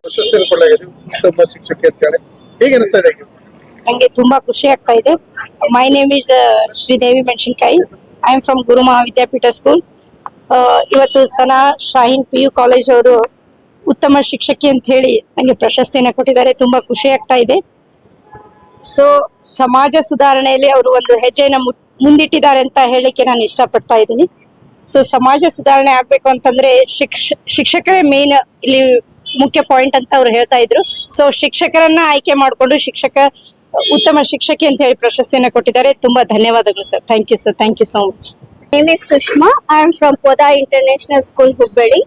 ಪ್ರಶಸ್ತಿಯನ್ನು ನಂಗೆ ತುಂಬಾ ಖುಷಿ ಆಗ್ತಾ ಇದೆ. ಮೈ name is Sridevi Menasinkayi I am from Guru Mahavidyapeetha school. ಇವತ್ತು Sana Shaheen P U college ಅವರು ಉತ್ತಮ ಶಿಕ್ಷಕಿ ಅಂತ ಹೇಳಿ ನನಗೆ ಪ್ರಶಸ್ತಿಯನ್ನು ಕೊಟ್ಟಿದ್ದಾರೆ. ತುಂಬಾ ಖುಷಿ ಆಗ್ತಾ ಇದೆ. ಸೊ ಸಮಾಜ ಸುಧಾರಣೆಯಲ್ಲಿ ಅವರು ಒಂದು ಹೆಜ್ಜೆನ ಮುಂದಿಟ್ಟಿದ್ದಾರೆ ಅಂತ ಹೇಳಿಕ್ಕೆ ನಾನು ಇಷ್ಟಪಡ್ತಾ ಇದ್ದೀನಿ. ಸೊ ಸಮಾಜ ಸುಧಾರಣೆ ಆಗ್ಬೇಕು ಅಂತಂದ್ರೆ ಶಿಕ್ಷ, ಶಿಕ್ಷಕರೇ ಮೇನ್ ಇಲ್ಲಿ ಮುಖ್ಯ ಪಾಯಿಂಟ್ ಅಂತ ಅವ್ರು ಹೇಳ್ತಾ ಇದ್ರು. ಸೊ ಶಿಕ್ಷಕರನ್ನ ಆಯ್ಕೆ ಮಾಡಿಕೊಂಡು ಶಿಕ್ಷಕ ಉತ್ತಮ ಶಿಕ್ಷಕಿ ಅಂತ ಹೇಳಿ ಪ್ರಶಸ್ತಿಯನ್ನ ಕೊಟ್ಟಿದ್ದಾರೆ ತುಂಬಾ ಧನ್ಯವಾದಗಳು sir thank you sir thank you so much name is Sushma. I am from Poda International School, Hubbadi.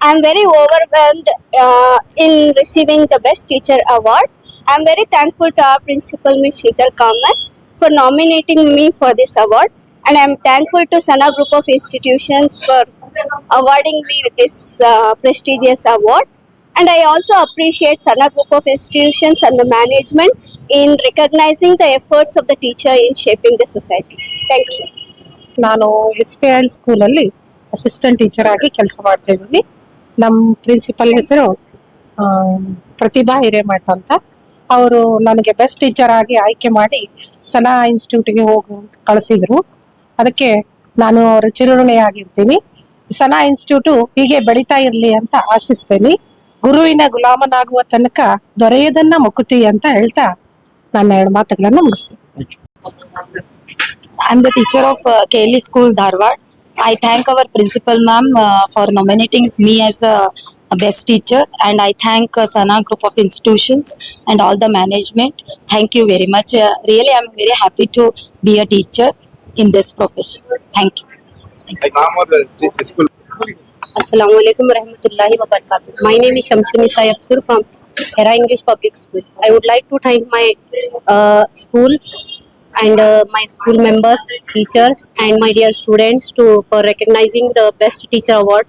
I am very overwhelmed uh, in receiving the Best Teacher Award. I am very thankful to our principal, Ms. Sheetal Kamat, for nominating me for this award. And I am thankful to Sana Group of Institutions for awarding me with this uh, prestigious award. And I also appreciate Sana Group of Institutions and the management in recognizing the efforts of the teacher in shaping the society. Thank you. ನಾನು S P I ಸ್ಕೂಲಲ್ಲಿ assistant teacher ಆಗಿ ಕೆಲಸ ಮಾಡ್ತಾ ಇದ್ದೀನಿ. ನಮ್ಮ principal ಹೆಸರು ಪ್ರತಿಭಾ ಹಿರೇಮಠ ಅಂತ. ಅವರು ನನಗೆ ಬೆಸ್ಟ್ ಟೀಚರ್ ಆಗಿ ಆಯ್ಕೆ ಮಾಡಿ ಸನಾ ಇನ್ಸ್ಟಿಟ್ಯೂಟ್ಗೆ ಹೋಗಿ ಕಳಿಸಿದ್ರು. ಅದಕ್ಕೆ ನಾನು ಅವರ ಚಿರಋಣಿಯಾಗಿರ್ತೀನಿ. ಸನಾ ಇನ್ಸ್ಟಿಟ್ಯೂಟು ಹೀಗೆ ಬೆಳೀತಾ ಇರಲಿ ಅಂತ ಆಶಿಸ್ತೇನೆ. ಗುರುವಿನ ಗುಲಾಮನಾಗುವ ತನಕ ದೊರೆಯದನ್ನ ಮುಕ್ಕುತಿ ಅಂತ ಹೇಳ್ತಾ ನನ್ನ ಎರಡು ಮಾತುಗಳನ್ನು ಮುಗಿಸ್ತೀನಿ. I am teacher of K school Dharwad I thank our principal ma'am for nominating me as a best teacher and I thank Sana group of institutions and all the management thank you very much really I am very happy to be a teacher in this profession thank you Assalamu alaikum warahmatullahi wabarakatuh. My name is Shamsu Nisa Yapsur from Hera English Public School. I would like to thank my uh, school and uh, my school members, teachers, and my dear students to for recognizing the best teacher award.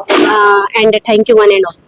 Uh, and thank you one and all.